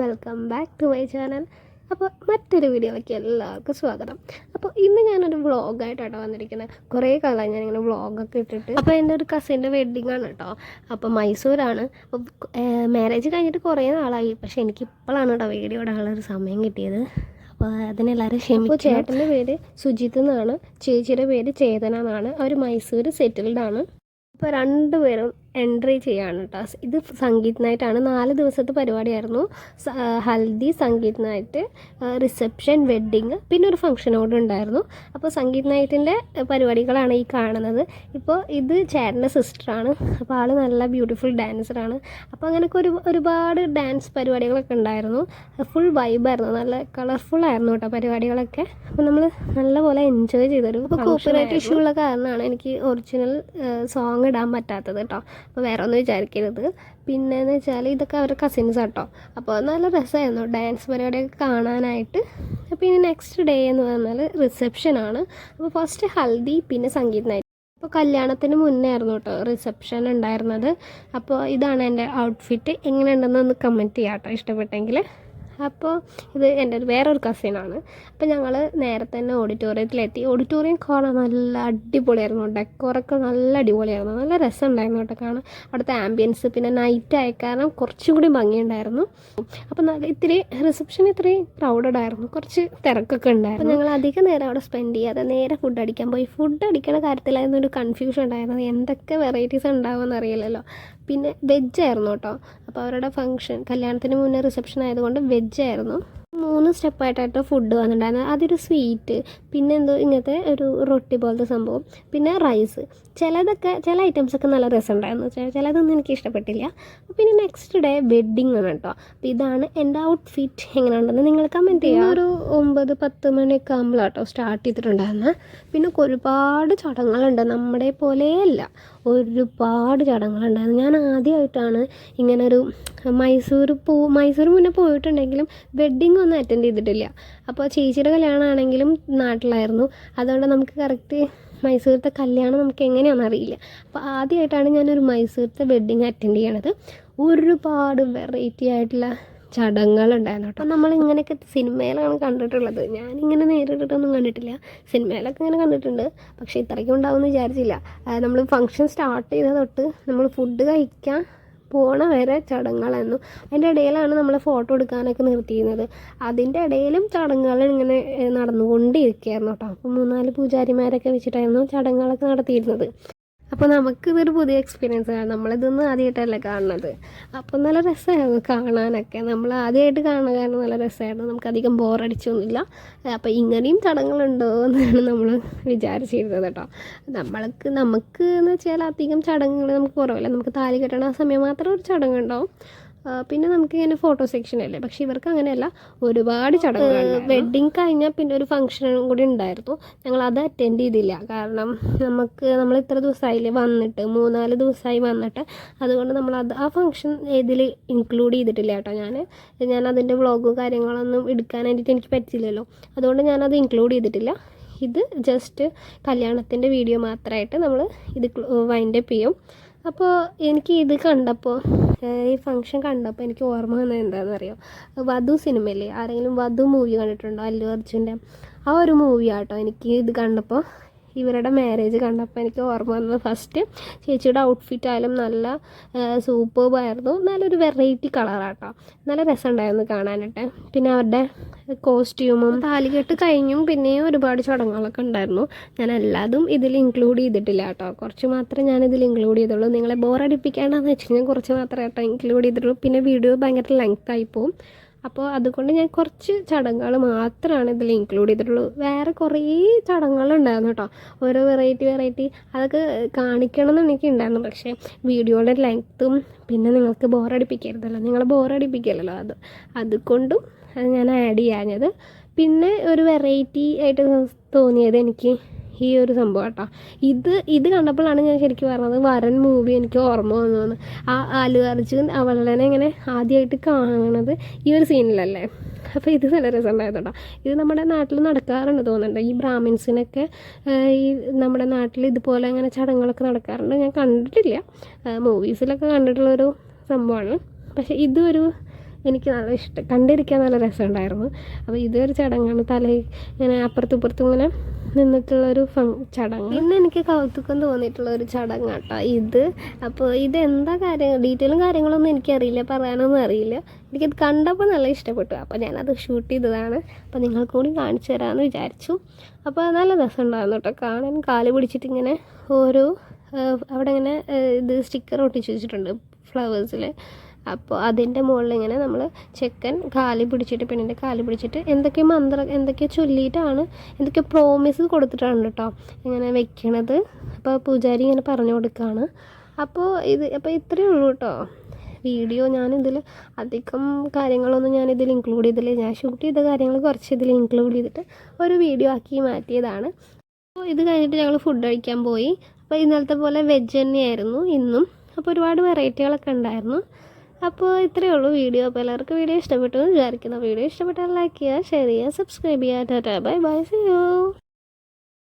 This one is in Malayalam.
Welcome back to my channel അപ്പോൾ മറ്റൊരു വീഡിയോയിലേക്ക് എല്ലാവർക്കും സ്വാഗതം. അപ്പോൾ ഇന്ന് ഞാനൊരു വ്ളോഗായിട്ടാണ് വന്നിരിക്കുന്നത്. കുറേ കാലമായി ഞാനിങ്ങനെ വ്ളോഗൊക്കെ ഇട്ടിട്ട്. അപ്പോൾ എന്റെ ഒരു കസിന്റെ വെഡ്ഡിംഗ് ആണ് കേട്ടോ. അപ്പോൾ മൈസൂരാണ്. അപ്പോൾ മാരേജ് കഴിഞ്ഞിട്ട് കുറേ നാളായി. പക്ഷേ എനിക്ക് ഇപ്പോഴാണ് കേട്ടോ വീഡിയോ ഇടാനുള്ള ഒരു സമയം കിട്ടിയത്. അപ്പോൾ അതിനെല്ലാവരും ക്ഷമിക്കും ചേട്ടന്റെ പേര് സുജിത്ത് എന്നാണ്. ചേച്ചിയുടെ പേര് ചേതന എന്നാണ്. അവർ മൈസൂർ സെറ്റിൽഡാണ് അപ്പോൾ രണ്ടുപേരും എൻട്രി ചെയ്യാണ് കേട്ടോ ഇത് സംഗീത് നൈറ്റാണ്. നാല് ദിവസത്തെ പരിപാടിയായിരുന്നു. Haldi sangeet night reception wedding പിന്നെ ഒരു ഫംഗ്ഷൻ കൂടെ ഉണ്ടായിരുന്നു. അപ്പോൾ സംഗീത് നൈറ്റിന്റെ പരിപാടികളാണ് ഈ കാണുന്നത്. ഇപ്പോൾ ഇത് ചേട്ടന്റെ സിസ്റ്ററാണ്. അപ്പോൾ ആൾ നല്ല ബ്യൂട്ടിഫുൾ ഡാൻസറാണ്. അപ്പോൾ അങ്ങനെയൊക്കെ ഒരു ഒരുപാട് ഡാൻസ് പരിപാടികളൊക്കെ ഉണ്ടായിരുന്നു. ഫുൾ വൈബായിരുന്നു. നല്ല കളർഫുൾ ആയിരുന്നു കേട്ടോ പരിപാടികളൊക്കെ. അപ്പോൾ നമ്മൾ നല്ലപോലെ എൻജോയ് ചെയ്തൊരു അപ്പോൾ കോപ്പിറൈറ്റ് ഇഷ്യൂ ഉള്ള കാരണമാണ് എനിക്ക് ഒറിജിനൽ സോങ് ഇടാൻ പറ്റാത്തത് കേട്ടോ അപ്പോൾ വേറെ ഒന്നും വിചാരിക്കരുത്. പിന്നെയെന്ന് വെച്ചാൽ ഇതൊക്കെ അവരുടെ കസിൻസ് കേട്ടോ അപ്പോൾ നല്ല രസമായിരുന്നു. ഡാൻസ് പരിപാടിയൊക്കെ കാണാനായിട്ട്. അപ്പോൾ ഇനി നെക്സ്റ്റ് ഡേ എന്ന് പറഞ്ഞാൽ റിസപ്ഷനാണ് അപ്പോൾ ഫസ്റ്റ് ഹൽദി പിന്നെ സംഗീത് അപ്പോൾ കല്യാണത്തിന് മുന്നേ ആയിരുന്നു കേട്ടോ റിസപ്ഷൻ ഉണ്ടായിരുന്നത്. അപ്പോൾ ഇതാണ് എന്റെ ഔട്ട്ഫിറ്റ് എങ്ങനെയുണ്ടെന്ന് ഒന്ന് കമന്റ് ചെയ്യാം കേട്ടോ ഇഷ്ടപ്പെട്ടെങ്കിൽ അപ്പോൾ ഇത് എന്റെ ഒരു വേറൊരു കസിനാണ് അപ്പോൾ ഞങ്ങൾ നേരത്തെ തന്നെ ഓഡിറ്റോറിയത്തിലെത്തി ഓഡിറ്റോറിയം കാണാൻ നല്ല അടിപൊളിയായിരുന്നു. ഡെക്കോറൊക്കെ നല്ല അടിപൊളിയായിരുന്നു. നല്ല രസമുണ്ടായിരുന്നു കേട്ടോ കാണാൻ. അവിടുത്തെ ആംബിയൻസ് പിന്നെ നൈറ്റ് ആയ കാരണം കുറച്ചും കൂടി ഭംഗിയുണ്ടായിരുന്നു. അപ്പോൾ ഇത്തിരി റിസപ്ഷൻ ഇത്തിരി ക്രൗഡഡ് ആയിരുന്നു. കുറച്ച് തിരക്കൊക്കെ ഉണ്ടായിരുന്നു. ഞങ്ങൾ അധികം നേരം അവിടെ സ്പെൻഡ് ചെയ്യാതെ നേരെ ഫുഡ് അടിക്കാൻ പോയി. ഫുഡ് അടിക്കണ കാര്യത്തിലായിരുന്നു ഒരു കൺഫ്യൂഷൻ ഉണ്ടായിരുന്നത്. എന്തൊക്കെ വെറൈറ്റീസ് ഉണ്ടാവുമെന്ന് അറിയില്ലല്ലോ. പിന്നെ വെജ് ആയിരുന്നു കേട്ടോ. അപ്പോൾ അവരുടെ ഫംഗ്ഷൻ കല്യാണത്തിന് മുന്നേ റിസപ്ഷൻ ആയതുകൊണ്ട് വെജ് ആയിരുന്നു. മൂന്ന് സ്റ്റെപ്പായിട്ടായിട്ട് ഫുഡ് വന്നിട്ടുണ്ടായിരുന്നത് അതൊരു സ്വീറ്റ് പിന്നെ എന്തോ ഇങ്ങനത്തെ ഒരു റൊട്ടി പോലത്തെ സംഭവം. പിന്നെ റൈസ് ചിലതൊക്കെ ചില ഐറ്റംസൊക്കെ നല്ല രസമുണ്ടായിരുന്നു. ചിലതൊന്നും എനിക്ക് ഇഷ്ടപ്പെട്ടില്ല. പിന്നെ നെക്സ്റ്റ് ഡേ വെഡ്ഡിങ് ആണ് കേട്ടോ. അപ്പോൾ ഇതാണ് എന്റെ ഔട്ട്ഫിറ്റ് എങ്ങനെയുണ്ടെന്ന് നിങ്ങൾ കമന്റ് ചെയ്യുക ഒരു ഒമ്പത് പത്ത് മണിയൊക്കെ ആകുമ്പോൾ കേട്ടോ സ്റ്റാർട്ട് ചെയ്തിട്ടുണ്ടായിരുന്നത് പിന്നെ ഒരുപാട് ചടങ്ങുകളുണ്ട്. നമ്മുടെ പോലെയല്ല. ഒരുപാട് ചടങ്ങുകളുണ്ടായിരുന്നു. ഞാൻ ആദ്യമായിട്ടാണ് ഇങ്ങനൊരു മൈസൂർ പോ മൈസൂർ മുന്നേ പോയിട്ടുണ്ടെങ്കിലും വെഡ്ഡിങ് ഒന്നും അറ്റൻഡ് ചെയ്തിട്ടില്ല. അപ്പോൾ ചേച്ചിയുടെ കല്യാണമാണെങ്കിലും നാട്ടിലായിരുന്നു. അതുകൊണ്ട് നമുക്ക് കറക്റ്റ് മൈസൂരത്തെ കല്യാണം നമുക്ക് എങ്ങനെയാണെന്ന് അറിയില്ല. അപ്പോൾ ആദ്യമായിട്ടാണ് ഞാനൊരു മൈസൂരത്തെ വെഡ്ഡിങ് അറ്റൻഡ് ചെയ്യണത്. ഒരുപാട് വെറൈറ്റി ആയിട്ടുള്ള ചടങ്ങുകളുണ്ടായിരുന്നു കേട്ടോ. നമ്മൾ ഇങ്ങനെയൊക്കെ സിനിമയിലാണ് കണ്ടിട്ടുള്ളത്. ഞാനിങ്ങനെ നേരിട്ടിട്ടൊന്നും കണ്ടിട്ടില്ല. സിനിമയിലൊക്കെ ഇങ്ങനെ കണ്ടിട്ടുണ്ട്. പക്ഷേ ഇത്രയ്ക്കും ഉണ്ടാവുമെന്ന് വിചാരിച്ചില്ല. നമ്മൾ ഫംഗ്ഷൻ സ്റ്റാർട്ട് ചെയ്ത തൊട്ട് നമ്മൾ ഫുഡ് കഴിക്കാൻ പോണ വരെ ചടങ്ങുകളായിരുന്നു. അതിന്റെ ഇടയിലാണ് നമ്മൾ ഫോട്ടോ എടുക്കാനൊക്കെ നിർത്തിയിരുന്നത്. അതിന്റെ ഇടയിലും ചടങ്ങുകൾ ഇങ്ങനെ നടന്നുകൊണ്ടിരിക്കുകയായിരുന്നു കേട്ടോ. അപ്പോൾ മൂന്നാൽ പൂജാരിമാരൊക്കെ വെച്ചിട്ടായിരുന്നു ചടങ്ങുകളൊക്കെ നടത്തിയിരുന്നത്. അപ്പോൾ നമുക്കിതൊരു പുതിയ എക്സ്പീരിയൻസ് ആണ്. നമ്മളിതൊന്നും ആദ്യമായിട്ടല്ല കാണുന്നത്. അപ്പോൾ നല്ല രസമായിരുന്നു കാണാനൊക്കെ. നമ്മൾ ആദ്യമായിട്ട് കാണുന്ന കാരണം നല്ല രസമായിരുന്നു. നമുക്ക് അധികം ബോറടിച്ചൊന്നുമില്ല അപ്പോൾ ഇങ്ങനെയും ചടങ്ങുകളുണ്ടോ എന്നാണ് നമ്മൾ വിചാരിച്ചിരുന്നത് കേട്ടോ. നമ്മൾക്ക് നമുക്ക് എന്ന് വെച്ചാൽ അധികം ചടങ്ങുകൾ നമുക്ക് കുറവില്ല. നമുക്ക് താലി കെട്ടണ ആ സമയം മാത്രം ഒരു ചടങ്ങുണ്ടാവും പിന്നെ നമുക്ക് ഇങ്ങനെ ഫോട്ടോ സെക്ഷൻ അല്ലേ? പക്ഷെ ഇവർക്ക് അങ്ങനെയല്ല. ഒരുപാട് ചടങ്ങ് വെഡ്ഡിങ് കഴിഞ്ഞാൽ പിന്നെ ഒരു ഫംഗ്ഷനും കൂടി ഉണ്ടായിരുന്നു. ഞങ്ങൾ അത് അറ്റൻഡ് ചെയ്തില്ല. കാരണം നമുക്ക് നമ്മൾ ഇത്ര ദിവസമായില്ലേ വന്നിട്ട്? മൂന്നാൽ ദിവസമായി വന്നിട്ട്. അതുകൊണ്ട് നമ്മൾ അത് ആ ഫംഗ്ഷൻ ഇതിൽ ഇൻക്ലൂഡ് ചെയ്തിട്ടില്ല കേട്ടോ ഞാൻ ഞാൻ അതിന്റെ വ്ളോഗും കാര്യങ്ങളൊന്നും എടുക്കാനായിട്ട് എനിക്ക് പറ്റില്ലല്ലോ അതുകൊണ്ട് ഞാനത് ഇൻക്ലൂഡ് ചെയ്തിട്ടില്ല. ഇത് ജസ്റ്റ് കല്യാണത്തിന്റെ വീഡിയോ മാത്രമായിട്ട് നമ്മൾ ഇത് വൈൻഡപ്പ് ചെയ്യും. അപ്പോൾ എനിക്ക് ഇത് കണ്ടപ്പോൾ ഈ ഫംഗ്ഷൻ കണ്ടപ്പോൾ എനിക്ക് ഓർമ്മ വന്നത് എന്താണെന്ന് അറിയോ വധു സിനിമയില്ലേ ആരെങ്കിലും വധു മൂവി കണ്ടിട്ടുണ്ടോ? അല്ലു അർജുന്റെ ആ ഒരു മൂവിയാട്ടോ എനിക്ക് ഇത് കണ്ടപ്പോൾ ഇവരുടെ മാരേജ് കണ്ടപ്പോൾ എനിക്ക് ഓർമ്മ വന്നത് ഫസ്റ്റ് ചേച്ചിയുടെ ഔട്ട്ഫിറ്റ് ആയാലും നല്ല സൂപ്പർബായിരുന്നു നല്ലൊരു വെറൈറ്റി കളറാട്ടോ നല്ല രസമുണ്ടായിരുന്നു കാണാനായിട്ട്. പിന്നെ അവരുടെ കോസ്റ്റ്യൂമും താലികെട്ട് കഴിഞ്ഞും പിന്നെയും ഒരുപാട് ചടങ്ങുകളൊക്കെ ഉണ്ടായിരുന്നു. ഞാൻ എല്ലാതും ഇതിൽ ഇൻക്ലൂഡ് ചെയ്തിട്ടില്ല കേട്ടോ. കുറച്ച് മാത്രമേ ഞാൻ ഇതിൽ ഇൻക്ലൂഡ് ചെയ്തുള്ളൂ. നിങ്ങളെ ബോറടിപ്പിക്കേണ്ടെന്ന് വെച്ച് കഴിഞ്ഞാൽ കുറച്ച് മാത്രമേ കേട്ടോ ഇൻക്ലൂഡ് ചെയ്തിട്ടുള്ളൂ. പിന്നെ വീഡിയോ ഭയങ്കര ലെങ്ത് ആയി പോകും അപ്പോൾ അതുകൊണ്ട് ഞാൻ കുറച്ച് ചടങ്ങുകൾ മാത്രമാണ് ഇതിൽ ഇൻക്ലൂഡ് ചെയ്തിട്ടുള്ളൂ. വേറെ കുറേ ചടങ്ങുകളുണ്ടായിരുന്നു കേട്ടോ. ഓരോ വെറൈറ്റി വെറൈറ്റി അതൊക്കെ കാണിക്കണം എന്ന് എനിക്കുണ്ടായിരുന്നു. പക്ഷേ വീഡിയോയുടെ ലെങ്ത്തും പിന്നെ നിങ്ങൾക്ക് ബോറടിപ്പിക്കരുതല്ലോ നിങ്ങൾ ബോറടിപ്പിക്കില്ലല്ലോ അത് അതുകൊണ്ടും അത് ഞാൻ ആഡ് ചെയ്യാഞ്ഞത്. പിന്നെ ഒരു വെറൈറ്റി ആയിട്ട് തോന്നിയത് എനിക്ക് ഈ ഒരു സംഭവം കേട്ടോ. ഇത് ഇത് കണ്ടപ്പോഴാണ് ഞാൻ ശരിക്കും പറഞ്ഞത് വരൻ മൂവി എനിക്ക് ഓർമ്മ വന്നതെന്ന് ആ ആലു അർജുൻ അവളനെ ഇങ്ങനെ ആദ്യമായിട്ട് കാണണത് ഈ ഒരു സീനിലല്ലേ അപ്പോൾ ഇത് നല്ല രസമുണ്ടായിരുന്നു കേട്ടോ ഇത് നമ്മുടെ നാട്ടിൽ നടക്കാറുണ്ട് തോന്നുന്നുണ്ട്. ഈ ബ്രാഹ്മിൻസിനൊക്കെ ഈ നമ്മുടെ നാട്ടിൽ ഇതുപോലെ അങ്ങനെ ചടങ്ങുകളൊക്കെ നടക്കാറുണ്ട്. ഞാൻ കണ്ടിട്ടില്ല. മൂവീസിലൊക്കെ കണ്ടിട്ടുള്ളൊരു സംഭവമാണ്. പക്ഷേ ഇതൊരു എനിക്ക് നല്ല ഇഷ്ടം. കണ്ടിരിക്കാൻ നല്ല രസമുണ്ടായിരുന്നു. അപ്പോൾ ഇതൊരു ചടങ്ങാണ് തല ഇങ്ങനെ അപ്പുറത്തും ഇപ്പുറത്തും ഇങ്ങനെ നിന്നിട്ടുള്ളൊരു ഫങ് ചടങ്ങ്. ഇന്ന് എനിക്ക് കൗതുക്കം തോന്നിയിട്ടുള്ള ഒരു ചടങ്ങാട്ടോ ഇത്. അപ്പോൾ എന്താ കാര്യം ഡീറ്റെയിലും കാര്യങ്ങളൊന്നും എനിക്കറിയില്ല പറയാനൊന്നും അറിയില്ല. എനിക്കത് കണ്ടപ്പോൾ നല്ല ഇഷ്ടപ്പെട്ടു. അപ്പോൾ ഞാനത് ഷൂട്ട് ചെയ്തതാണ്. അപ്പോൾ നിങ്ങൾക്ക് കൂടി കാണിച്ചു തരാമെന്ന് വിചാരിച്ചു. അപ്പോൾ നല്ല രസമുണ്ടായിരുന്നു കേട്ടോ കാണാൻ കാൽ പിടിച്ചിട്ട് ഇങ്ങനെ ഓരോ അവിടെ ഇങ്ങനെ ഇത് സ്റ്റിക്കർ ഒട്ടിച്ച് വെച്ചിട്ടുണ്ട് ഫ്ലവേഴ്സിൽ അപ്പോൾ അതിന്റെ മുകളിൽ ഇങ്ങനെ നമ്മൾ ചെക്കൻ കാലി പിടിച്ചിട്ട് പെണ്ണിന്റെ കാലി പിടിച്ചിട്ട് എന്തൊക്കെ മന്ത്ര എന്തൊക്കെ ചൊല്ലിയിട്ടാണ് എന്തൊക്കെ പ്രോമിസ് കൊടുത്തിട്ടാണ് കേട്ടോ ഇങ്ങനെ വെക്കണത്. അപ്പോൾ പൂജാരി ഇങ്ങനെ പറഞ്ഞു കൊടുക്കുകയാണ് അപ്പോൾ ഇത് അപ്പോൾ ഇത്രയേ ഉള്ളൂ കേട്ടോ വീഡിയോ ഞാനിതിൽ അധികം കാര്യങ്ങളൊന്നും ഞാൻ ഞാനിതിൽ ഇൻക്ലൂഡ് ചെയ്തില്ല. ഞാൻ ഷൂട്ട് ചെയ്ത കാര്യങ്ങൾ കുറച്ച് ഇതിൽ ഇൻക്ലൂഡ് ചെയ്തിട്ട് ഒരു വീഡിയോ ആക്കി മാറ്റിയതാണ്. അപ്പോൾ ഇത് കഴിഞ്ഞിട്ട് ഞങ്ങൾ ഫുഡ് കഴിക്കാൻ പോയി. അപ്പോൾ ഇന്നലത്തെ പോലെ വെജ് തന്നെയായിരുന്നു ഇന്നും. അപ്പോൾ ഒരുപാട് വെറൈറ്റികളൊക്കെ ഉണ്ടായിരുന്നു. അപ്പോൾ ഇത്രയേ ഉള്ളൂ വീഡിയോ. അപ്പോൾ എല്ലാവർക്കും വീഡിയോ ഇഷ്ടപ്പെട്ടു വിചാരിക്കുന്നു. വീഡിയോ ഇഷ്ടപ്പെട്ടാൽ ലൈക്ക് ചെയ്യുക ഷെയർ ചെയ്യുക സബ്സ്ക്രൈബ് ചെയ്യുക. Tata bye bye. See you